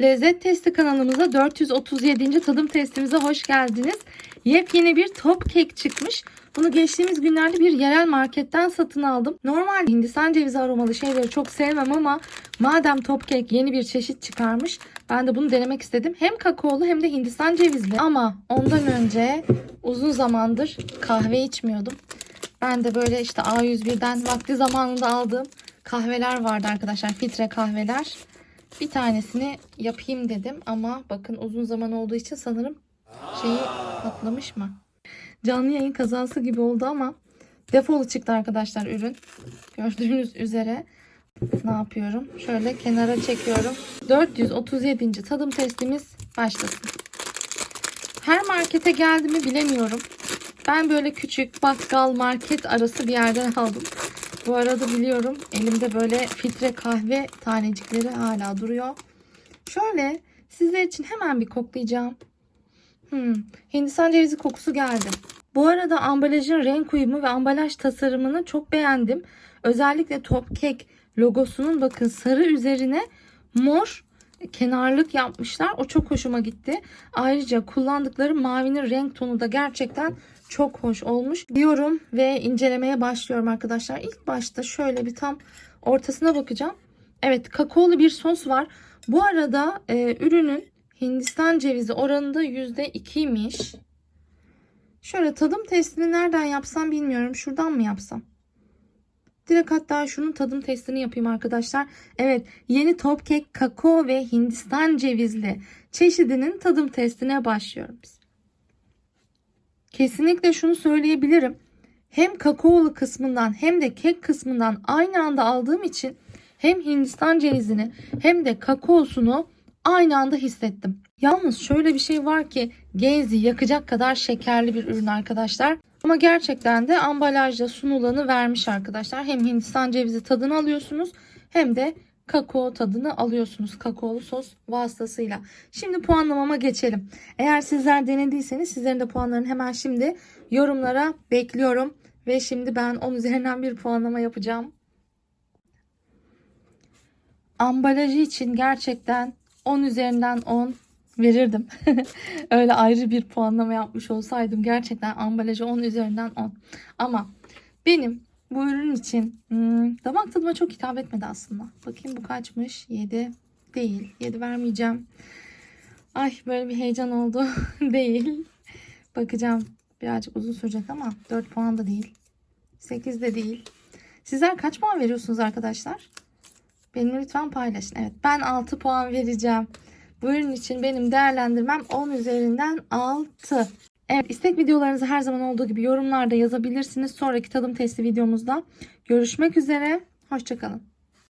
Lezzet Testi kanalımıza 437. tadım testimize hoş geldiniz. Yepyeni bir top kek çıkmış. Bunu geçtiğimiz günlerde bir yerel marketten satın aldım. Normal Hindistan cevizi aromalı şeyleri çok sevmem ama madem top kek yeni bir çeşit çıkarmış ben de bunu denemek istedim. Hem kakaolu hem de Hindistan cevizli. Ama ondan önce uzun zamandır kahve içmiyordum. Ben de böyle işte A101'den vakti zamanında aldığım kahveler vardı arkadaşlar. Filtre kahveler. Bir tanesini yapayım dedim ama bakın uzun zaman olduğu için sanırım şeyi patlamış mı? Canlı yayın kazası gibi oldu ama defolu çıktı arkadaşlar ürün. Gördüğünüz üzere ne yapıyorum? Şöyle kenara çekiyorum. 437. tadım testimiz başlasın. Her markete geldi mi bilemiyorum. Ben böyle küçük bakkal market arası bir yerden aldım. Bu arada biliyorum elimde böyle filtre kahve tanecikleri hala duruyor. Şöyle sizler için hemen bir koklayacağım. Hmm, Hindistan cevizi kokusu geldi. Bu arada ambalajın renk uyumu ve ambalaj tasarımını çok beğendim. Özellikle Top Cake logosunun bakın sarı üzerine mor kenarlık yapmışlar. O çok hoşuma gitti. Ayrıca kullandıkları mavinin renk tonu da gerçekten çok hoş olmuş diyorum ve incelemeye başlıyorum arkadaşlar. İlk başta şöyle bir tam ortasına bakacağım. Evet kakaolu bir sos var. Bu arada e, ürünün Hindistan cevizi oranında %2'ymiş. Şöyle tadım testini nereden yapsam bilmiyorum. Şuradan mı yapsam? Direkt hatta şunun tadım testini yapayım arkadaşlar. Evet yeni top kek kakao ve Hindistan cevizli çeşidinin tadım testine başlıyoruz. Kesinlikle şunu söyleyebilirim. Hem kakaolu kısmından hem de kek kısmından aynı anda aldığım için hem Hindistan cevizini hem de kakaosunu aynı anda hissettim. Yalnız şöyle bir şey var ki genzi yakacak kadar şekerli bir ürün arkadaşlar. Ama gerçekten de ambalajda sunulanı vermiş arkadaşlar. Hem Hindistan cevizi tadını alıyorsunuz hem de kakao tadını alıyorsunuz kakaolu sos vasıtasıyla. Şimdi puanlamama geçelim. Eğer sizler denediyseniz sizlerin de puanlarını hemen şimdi yorumlara bekliyorum. Ve şimdi ben 10 üzerinden bir puanlama yapacağım. Ambalajı için gerçekten 10 üzerinden 10 verirdim. Öyle ayrı bir puanlama yapmış olsaydım gerçekten ambalajı 10 üzerinden 10. Ama benim bu ürün için hmm, damak tadıma çok hitap etmedi aslında. Bakayım bu kaçmış? 7 değil. 7 vermeyeceğim. Ay böyle bir heyecan oldu. değil. Bakacağım. Birazcık uzun sürecek ama 4 puan da değil. 8 de değil. Sizler kaç puan veriyorsunuz arkadaşlar? Benimle lütfen paylaşın. Evet ben 6 puan vereceğim. Bu ürün için benim değerlendirmem 10 üzerinden 6. Evet istek videolarınızı her zaman olduğu gibi yorumlarda yazabilirsiniz. Sonraki tadım testi videomuzda görüşmek üzere. Hoşçakalın.